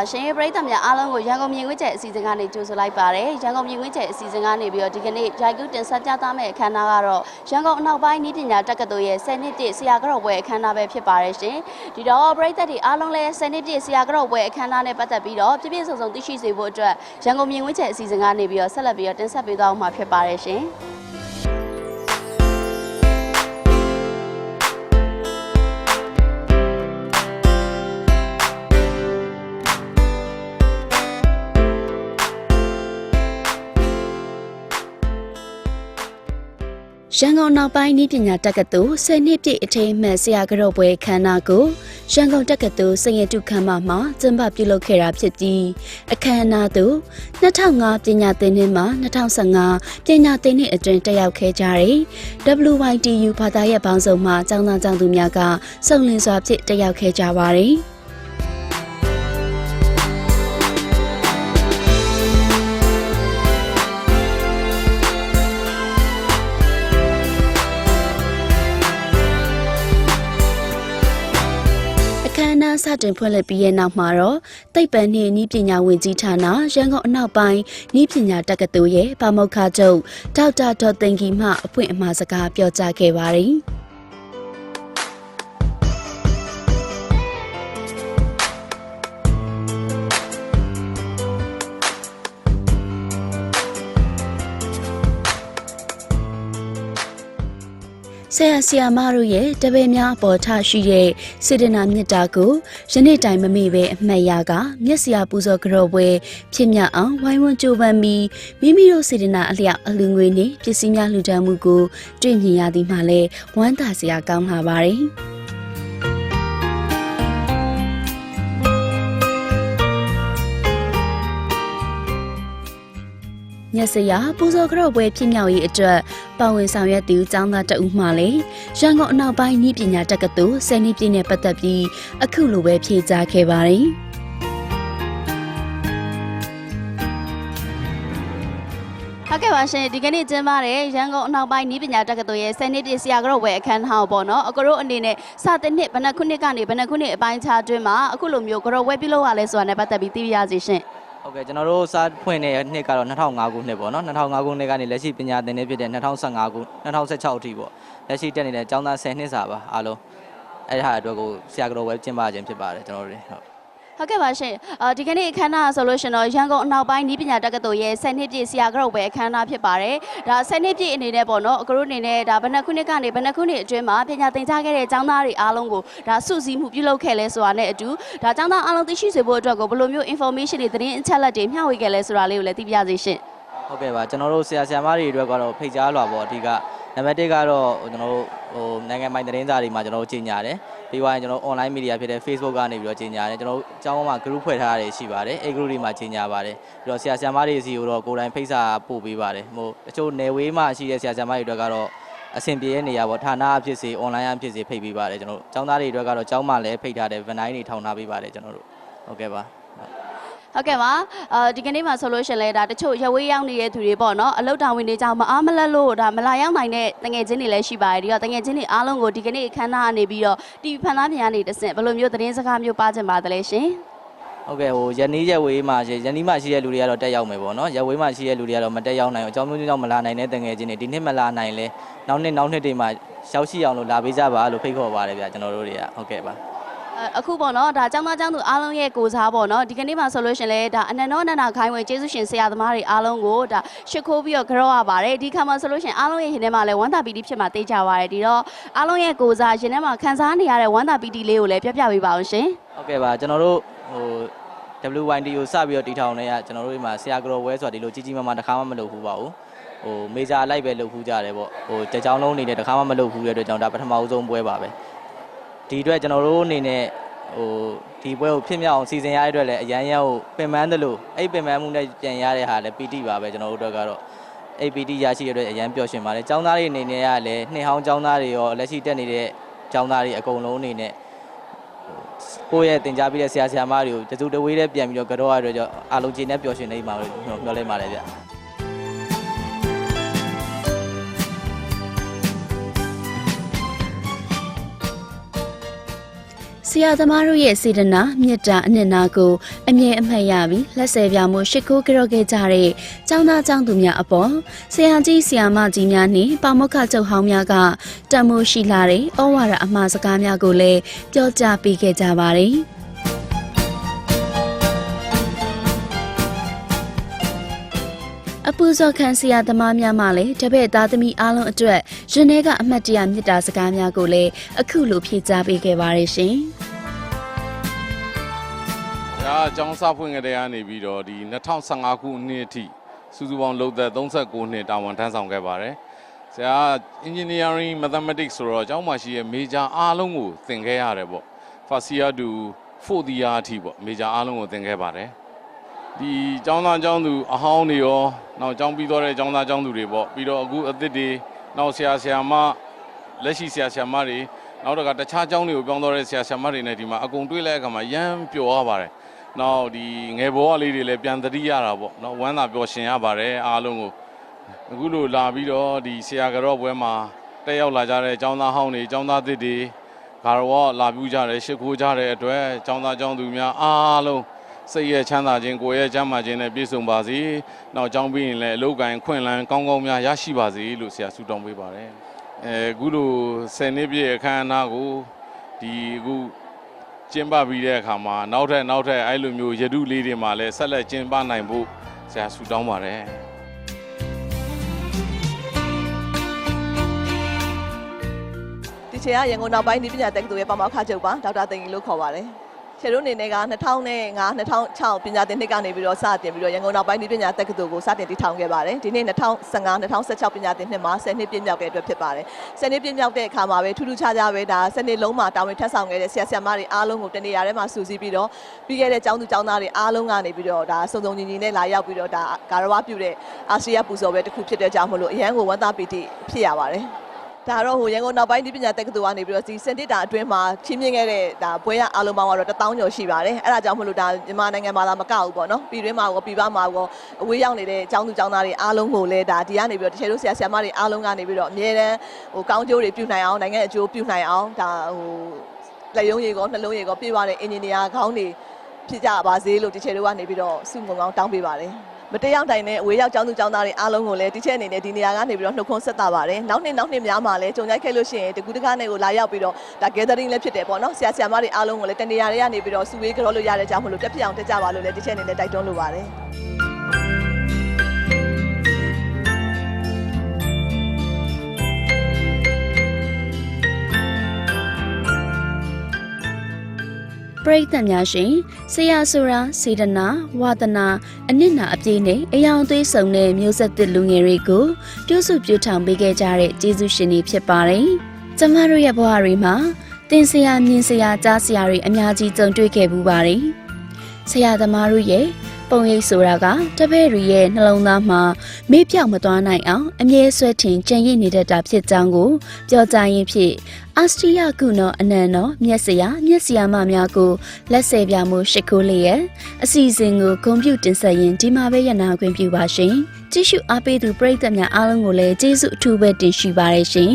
ပါရှင်ပရိသတ်များအားလုံးကိုရန်ကုန်မြင်ကွင်းကျဲအစီအစဉ်ကနေကြိုဆိုလိုက်ပါတယ်ရန်ကုန်မြင်ကွင်းကျဲအစီအစဉ်ကနေပြီးတော့ဒီကနေ့ရိုက်ကူးတင်ဆက်ပြသမယ့်အခမ်းအနားကတော့ရန်ကုန်အနောက်ပိုင်းနည်းပညာတက္ကသိုလ်ရဲ့10နှစ်ပြည့်ဆရာကတော်ပွဲအခမ်းအနားပဲဖြစ်ပါတယ်ရှင်ဒီတော့ပရိသတ်တွေအားလုံးလည်း10နှစ်ပြည့်ဆရာကတော်ပွဲအခမ်းအနားနဲ့ပတ်သက်ပြီးတော့ပြည့်ပြည့်စုံစုံသိရှိစေဖို့အတွက်ရန်ကုန်မြင်ကွင်းကျဲအစီအစဉ်ကနေပြီးတော့ဆက်လက်ပြီးတော့တင်ဆက်ပေးသွားမှာဖြစ်ပါတယ်ရှင် ရန်ကုန်နောက်ပိုင်းနည်းပညာတက္ကသိုလ်10နှစ်ပြည့်အထိမ်းအမှတ်ဆရာကတော်ပွဲခမ်းနားကိုရန်ကုန်တက္ကသိုလ်စင်ရတုခမ်းမမှာကျင်းပပြုလုပ်ခဲ့တာဖြစ်ပြီးအခမ်းအနားသို့2005ပညာသင်နှစ်မှ2015ပညာသင်နှစ်အတွင်းတက်ရောက်ခဲ့ကြတဲ့ WYTU ဘာသာရပ်ပေါင်းစုံမှကျောင်းသားကျောင်းသူများကစုံလင်စွာဖြင့်တက်ရောက်ခဲ့ကြပါတယ်။ တင်ဖွင့်လှစ်ပြီးရဲ့နောက်မှာတော့သိပ္ပံနှင့်ဤပညာဝင်ကြီးဌာနရန်ကုန်အနောက်ပိုင်းဤပညာတက္ကသိုလ်ရဲ့ပါမောက္ခချုပ်ဒေါက်တာဒေါ်သိန်ကြီးမှအဖွင့်အမှာစကားပြောကြားခဲ့ပါတယ်။ ဆရာဆရာမတို့ရဲ့တပည့်များအပေါ်ထားရှိတဲ့စေတနာမေတ္တာကိုယနေ့တိုင်မမေ့ပဲအမှတ်ရကမျက်စရာပူဇော်ကြော်ပွဲဖြစ်မြောက်အောင်ဝိုင်းဝန်းကြိုးပမ်းပြီးမိမိတို့စေတနာအလျောက်အလူငွေနဲ့ပစ္စည်းများလှူဒါန်းမှုကိုတွေ့မြင်ရသည်မှလည်းဝမ်းသာစရာကောင်းလာပါတယ်။ ညစရာပူဇော်ကြော့ပွဲဖြစ်မြောက်ရေးအတွက်ပါဝင်ဆောင်ရွက်သူចောင်းသားတဦးမှလည်းရန်ကုန်အနောက်ပိုင်းဤပညာတက္ကသိုလ်ဆယ်နှစ်ပြည့်နဲ့ပတ်သက်ပြီးအခုလိုပဲဖြေကြားခဲ့ပါတယ်။ဟုတ်ကဲ့ပါရှင်ဒီကနေ့ကျင်းပတဲ့ရန်ကုန်အနောက်ပိုင်းနည်းပညာတက္ကသိုလ်ရဲ့10နှစ်ပြည့်ဆရာကတော်ဝယ်အခမ်းအနားကိုပေါ့နော်အကတို့အနေနဲ့စတဲ့နှစ်ဘယ်နှခုနှစ်ကနေဘယ်နှခုနှစ်အပိုင်းခြားအတွင်းမှာအခုလိုမျိုးကတော်ဝယ်ပြုလုပ်ရလဲဆိုတာနဲ့ပတ်သက်ပြီးသိပြရစီရှင် ဟုတ်ကဲ့ကျွန်တော်တို့စားဖွင့်တဲ့နှစ်ကတော့2005ခုနှစ်ပေါ့နော်2005ခုနှစ်ကနေလက်ရှိပညာသင်နှစ်ဖြစ်တဲ့2015ခု2016အထိပေါ့လက်ရှိတက်နေတဲ့ကျောင်းသား10နှစ်စာပါအားလုံးအဲ့ဒါအတွက်ကိုဆရာကတော်ဝဲကျင်းပခြင်းဖြစ်ပါတယ်ကျွန်တော်တို့တွေဟုတ် ဟုတ်ကဲ့ပါရှင်အာဒီကနေ့အခမ်းအနားဆိုလို့ရှင်တော့ရန်ကုန်အနောက်ပိုင်းနည်းပညာတက္ကသိုလ်ရဲ့10နှစ်ပြည့်ဆရာကတော်ဝယ်အခမ်းအနားဖြစ်ပါတယ်ဒါ10နှစ်ပြည့်အနေနဲ့ပေါ့နော်အကတို့အနေနဲ့ဒါဘယ်နှခုနှစ်ကနေဘယ်နှခုနှစ်အတွင်းမှာပညာသင်ကြားခဲ့တဲ့ကျောင်းသားတွေအားလုံးကိုဒါစုစည်းမှုပြုလုပ်ခဲ့လဲဆိုတာနဲ့အတူဒါကျောင်းသားအားလုံးသိရှိစေဖို့အတွက်ကိုဘယ်လိုမျိုး information တွေသတင်းအချက်အလက်တွေမျှဝေခဲ့လဲဆိုတာလေးကိုလည်းသိပြရစီရှင်ဟုတ်ကဲ့ပါကျွန်တော်တို့ဆရာဆရာမတွေအတွက်ကတော့ဖိတ်ကြားလွှာပေါ့အဓိကနံပါတ်1ကတော့ကျွန်တော်တို့ဟိုနိုင်ငံပိုင်သတင်းစာတွေမှာကျွန်တော်တို့ကြီးညာတယ် ပြီးသွားရင်ကျွန်တော် online media ဖြစ်တဲ့ Facebook ကနေပြီးတော့ကြီးညာတယ်ကျွန်တော်တို့အကြောင်းမှာ group ဖွဲ့ထားတာတွေရှိပါတယ်အဲ့ group တွေမှာကြီးညာပါတယ်ပြီးတော့ဆရာဆရာမတွေစီကိုတော့ကိုယ်တိုင်ဖိတ်စာပို့ပေးပါတယ်ဟိုတချို့ နယ်ဝေးမှာရှိတဲ့ဆရာဆရာမတွေအတွက်ကတော့အဆင်ပြေတဲ့နေရာပေါ့ဌာနအဖြစ်စေ online အဖြစ်စေဖိတ်ပေးပါတယ်ကျွန်တော်တို့ကျောင်းသားတွေအတွက်ကတော့ကျောင်းမှာလည်းဖိတ်ထားတယ် van တွေထောင်ထားပေးပါတယ်ကျွန်တော်တို့ဟုတ်ကဲ့ပါ ဟုတ်ကဲ့ပါအာဒီကနေ့မှာဆိုလို့ရှင်လဲဒါတချို့ရဝေးရောက်နေတဲ့သူတွေပေါ့နော်အလုတ်တာဝန်တွေကြောင့်မအားမလက်လို့ဒါမလာရောက်နိုင်တဲ့တငယ်ချင်းတွေလည်းရှိပါတယ်ဒီတော့တငယ်ချင်းတွေအားလုံးကိုဒီကနေ့အခမ်းအနားကနေပြီးတော့တီဗီဖန်သားပြန်ကနေတဆင့်ဘယ်လိုမျိုးသတင်းစကားမျိုးပါချင်ပါသလဲရှင်ဟုတ်ကဲ့ဟိုရနီးရက်ဝေးမှာရှိရနီးမှာရှိတဲ့လူတွေကတော့တက်ရောက်မယ်ပေါ့နော်ရက်ဝေးမှာရှိတဲ့လူတွေကတော့မတက်ရောက်နိုင်ဘူးအကြောင်းမျိုးကြောင့်မလာနိုင်တဲ့တငယ်ချင်းတွေဒီနှစ်မလာနိုင်လဲနောက်နှစ်နောက်နှစ်တွေမှာရောက်ရှိအောင်လို့လာပေးကြပါလို့ဖိတ်ခေါ်ပါတယ်ဗျာကျွန်တော်တို့တွေကဟုတ်ကဲ့ပါ အအခုပေါ့နော်ဒါကျောင်းသားကျောင်းသူအားလုံးရဲ့ကိုစားပေါ့နော်ဒီကနေ့မှာဆိုလို့ရှင်လဲဒါအနန္တောအနန္ဒခိုင်းဝင်ကျေးဇူးရှင်ဆရာသမားတွေအားလုံးကိုဒါရှ िख ိုးပြီးတော့ကြောရပါတယ်ဒီခါမှာဆိုလို့ရှင်အားလုံးရဲ့ရင်ထဲမှာလဲဝမ်းသာပီတိဖြစ်မှာသိကြပါတယ်ဒီတော့အားလုံးရဲ့ကိုစားရင်ထဲမှာခံစားနေရတဲ့ဝမ်းသာပီတိလေးကိုလည်းပြောပြပေးပါအောင်ရှင်ဟုတ်ကဲ့ပါကျွန်တော်တို့ဟို WYD ကိုစပြီးတော့တီထောင်နေရကျွန်တော်တို့ဒီမှာဆရာကတော်ဝဲဆိုတာဒီလိုကြီးကြီးမားမားတစ်ခါမှမလုပ်ဘူးပါဘူးဟိုမေဂျာလိုက်ပဲလုပ်ဘူးကြတယ်ပေါ့ဟိုတကြောင်လုံးအနေနဲ့တစ်ခါမှမလုပ်ဘူးတဲ့အတွက်ကြောင့်ဒါပထမဦးဆုံးပွဲပါပဲ ဒီအတွက်ကျွန်တော်တို့အနေနဲ့ဟိုဒီပွဲကိုဖြစ်မြောက်အောင်စီစဉ်ရတဲ့အတွက်လည်းအရန်ရန်ကိုပင်ပန်းတယ်လို့အဲ့ပင်ပန်းမှုနဲ့ပြန်ရတဲ့ဟာလည်းပီတိပါပဲကျွန်တော်တို့အတွက်ကတော့ APT ရရှိရတဲ့အရန်ပျော်ရွှင်ပါတယ်။ចောင်းသားတွေအနေနဲ့ကလည်းနှစ်ဟောင်းចောင်းသားတွေရောလက်ရှိတက်နေတဲ့ចောင်းသားတွေအကုန်လုံးအနေနဲ့ကိုယ့်ရဲ့တင် जा ပြီးတဲ့ဆရာဆရာမတွေကိုတစုတဝေးတဲ့ပြန်ပြီးတော့ကြောရတဲ့ကြောင့်အားလုံးကျေနပ်ပျော်ရွှင်နေမှာလို့ပြောလဲပါတယ်ဗျ။ ဆဆရာသမားတို့ရဲ့စေတနာမေတ္တာအနှစ်နာကိုအမြဲအမှတ်ရပြီးလက်ဆယ်ပြမှုရှိခိုးကြော့ခဲ့ကြတဲ့ចောင်းသားចောင်းသူများအပေါ်ဆရာကြီးဆရာမကြီးများနှင့်ပါမုခချုပ်ဟောင်းများကတန်မိုးရှိလာတဲ့ဩဝါဒအမှားစကားများကိုလည်းပြောကြားပေးခဲ့ကြပါတယ်။ အပူဇော်ခံဆရာသမားများမှလည်းတပည့်သားသမီးအားလုံးအတွက်ရင်ထဲကအမှတ်တရမေတ္တာစကားများကိုလည်းအခုလိုဖြည့်ကြားပေးခဲ့ပါရရှင်။။ဒါအကြောင်းစဖွင့်ကြတဲ့ကနေပြီးတော့ဒီ2015ခုနှစ်အထိစုစုပေါင်းလုပ်သက်39နှစ်တာဝန်ထမ်းဆောင်ခဲ့ပါတယ်။ဆရာ engineering mathematics ဆိုတော့အကြောင်းမှရှိရဲ့ major အားလုံးကိုသင်ခဲ့ရတယ်ပေါ့။ first year to fourth year အထိပေါ့ major အားလုံးကိုသင်ခဲ့ပါတယ်။ ဒီအကြောင်းသားအကြောင်းသူအဟောင်းတွေရောနောက်အကြောင်းပြီးတော့တဲ့အကြောင်းသားအကြောင်းသူတွေပေါ့ပြီးတော့အခုအသစ်တွေနောက်ဆရာဆရာမလက်ရှိဆရာဆရာမတွေနောက်တော့ကတခြားအကြောင်းတွေကိုပြောင်းတော့တဲ့ဆရာဆရာမတွေနဲ့ဒီမှာအကုန်တွေ့လိုက်တဲ့အခါမှာရမ်းပျော်ရပါတယ်။နောက်ဒီငယ်ဘောကလေးတွေလည်းပြန်သတိရတာပေါ့နော်ဝမ်းသာပျော်ရှင်ရပါတယ်အားလုံးကိုအခုလိုလာပြီးတော့ဒီဆရာကြော့ပွဲမှာတက်ရောက်လာကြတဲ့အကြောင်းသားဟောင်းတွေအကြောင်းသားသစ်တွေဂါရဝလာပြူကြတယ်ရှ िख ိုးကြတဲ့အတွက်အကြောင်းသားအကြောင်းသူများအားလုံး စိတ်ရဲ့ချမ်းသာခြင်းကိုယ်ရဲ့ချမ်းသာခြင်းနဲ့ပြည့်စုံပါစေ။နောက်အကြောင်းပြီးရင်လည်းအလုတ်ကင်ခွင့်လန်းကောင်းကောင်းများရရှိပါစေလို့ဆရာဆုတောင်းပေးပါတယ်။အဲအခုလို10နှစ်ပြည့်အခမ်းအနားကိုဒီအခုကျင်းပပြီးတဲ့အခါမှာနောက်ထပ်နောက်ထပ်အဲ့လိုမျိုးရတုလေးတွေမှာလည်းဆက်လက်ကျင်းပနိုင်ဖို့ဆရာဆုတောင်းပါတယ်ဒီချိန်ကရန်ကုန်နောက်ပိုင်းဒီပညာတက္ကသိုလ်ရဲ့ပါမောက္ခချုပ်ပါဒေါက်တာသိင်ကြီးလို့ခေါ်ပါတယ် ခြေတို့အနေနဲ့က2005 2006ပညာသင်နှစ်ကနေပြီးတော့စတင်ပြီးတော့ရန်ကုန်နောက်ပိုင်းဒီပညာတက္ကသိုလ်ကိုစတင်တည်ထောင်ခဲ့ပါတယ်ဒီနေ့2015 2016ပညာသင်နှစ်မှာ10နှစ်ပြည့်မြောက်တဲ့အတွက်ဖြစ်ပါတယ်10နှစ်ပြည့်မြောက်တဲ့အခါမှာပဲထူးထူးခြားခြားပဲဒါ10နှစ်လုံးမှာတာဝန်ထမ်းဆောင်ခဲ့တဲ့ဆရာဆရာမတွေအားလုံးကိုတနေရာထဲမှာစုစည်းပြီးတော့ပြီးခဲ့တဲ့ကျောင်းသူကျောင်းသားတွေအားလုံးကနေပြီးတော့ဒါစုံစုံညီညီနဲ့လာရောက်ပြီးတော့ဒါဂါရဝပြုတဲ့အာဆီယပူဇော်ပဲတစ်ခုဖြစ်တဲ့ကြောင့်မလို့အရန်ကိုဝမ်းသာပီတိဖြစ်ရပါတယ် ဒါတော့ဟိုရန်ကုန်နောက်ပိုင်းဒီပညာတက္ကသိုလ်ကနေပြီးတော့ဒီစင်တစ်တာအတွင်းမှာချင်းမြင့်ခဲ့တဲ့ဒါဘွဲရအားလုံးပေါင်းကတော့1000ကျော်ရှိပါတယ်အဲ့ဒါကြောင့်မလို့ဒါမြန်မာနိုင်ငံမှာလာမကဘူးပေါ့နော်ပြည်တွင်းမှာရောပြည်ပမှာရောအဝေးရောက်နေတဲ့ကျောင်းသူကျောင်းသားတွေအားလုံးကိုလည်းဒါဒီကနေပြီးတော့တချို့ဆရာဆရာမတွေအားလုံးကနေပြီးတော့အမြဲတမ်းဟိုကောင်းကျိုးတွေပြုနိုင်အောင်နိုင်ငံအကျိုးပြုနိုင်အောင်ဒါဟိုလက်ရုံးရည်ကောနှလုံးရည်ကောပြည့်ဝတဲ့အင်ဂျင်နီယာခေါင်းတွေဖြစ်ကြပါစေလို့တချို့ကနေပြီးတော့စုငုံကောင်းတောင်းပေးပါတယ် မတယောက်တိုင်နဲ့အဝေးရောက်ကျောင်းသူကျောင်းသားတွေအားလုံးကိုလည်းဒီချက်အနေနဲ့ဒီနေရာကနေပြီးတော့နှုတ်ခွန်းဆက်တာပါတယ်။နောက်နှစ်နောက်နှစ်များမှာလည်းကြုံကြိုက်ခဲ့လို့ရှိရင်တကူတကားနဲ့ကိုလာရောက်ပြီးတော့ဒါ gathering လည်းဖြစ်တယ်ပေါ့နော်။ဆရာဆရာမတွေအားလုံးကိုလည်းတနေရာတွေကနေပြီးတော့စုဝေးကြောလို့ရတဲ့ကြောင့်မလို့တက်ပြအောင်တက်ကြပါလို့လည်းဒီချက်အနေနဲ့တိုက်တွန်းလိုပါတယ်။ ရိသတ်များရှင်ဆရာဆိုတာစေတနာဝါသနာအနစ်နာအပြည့်နဲ့အယောင်သွေးဆုံတဲ့မျိုးဆက်သစ်လူငယ်တွေကိုပြုစုပြောထောင်ပေးခဲ့ကြတဲ့ကျေးဇူးရှင်တွေဖြစ်ပါတယ်။ကျမတို့ရဲ့ဘဝတွေမှာသင်ဆရာမြင်ဆရာကြားဆရာတွေအများကြီးကြုံတွေ့ခဲ့ဘူးပါတယ်။ဆရာသမားတို့ရဲ့ ပုံရိပ်ဆိုတာကတပည့်တွေရဲ့နှလုံးသားမှာမေ့ပြောက်မသွားနိုင်အောင်အမြဲဆွဲထင်ကြံ့ရည်နေတတ်တာဖြစ်ကြောင်းကိုပြောကြားရင်းဖြင့်အာစတြီယကုနောအနန္တောမျက်စရာမျက်စရာမများကိုလက်ဆယ်ပြမှုရှိခိုးလျက်အစီအစဉ်ကိုဂုဏ်ပြုတင်ဆက်ရင်ဒီမှာပဲရနာခွင့်ပြုပါရှင်ကြည့်ရှုအားပေးသူပရိသတ်များအားလုံးကိုလည်းကျေးဇူးအထူးပဲတင်ရှိပါရရှင်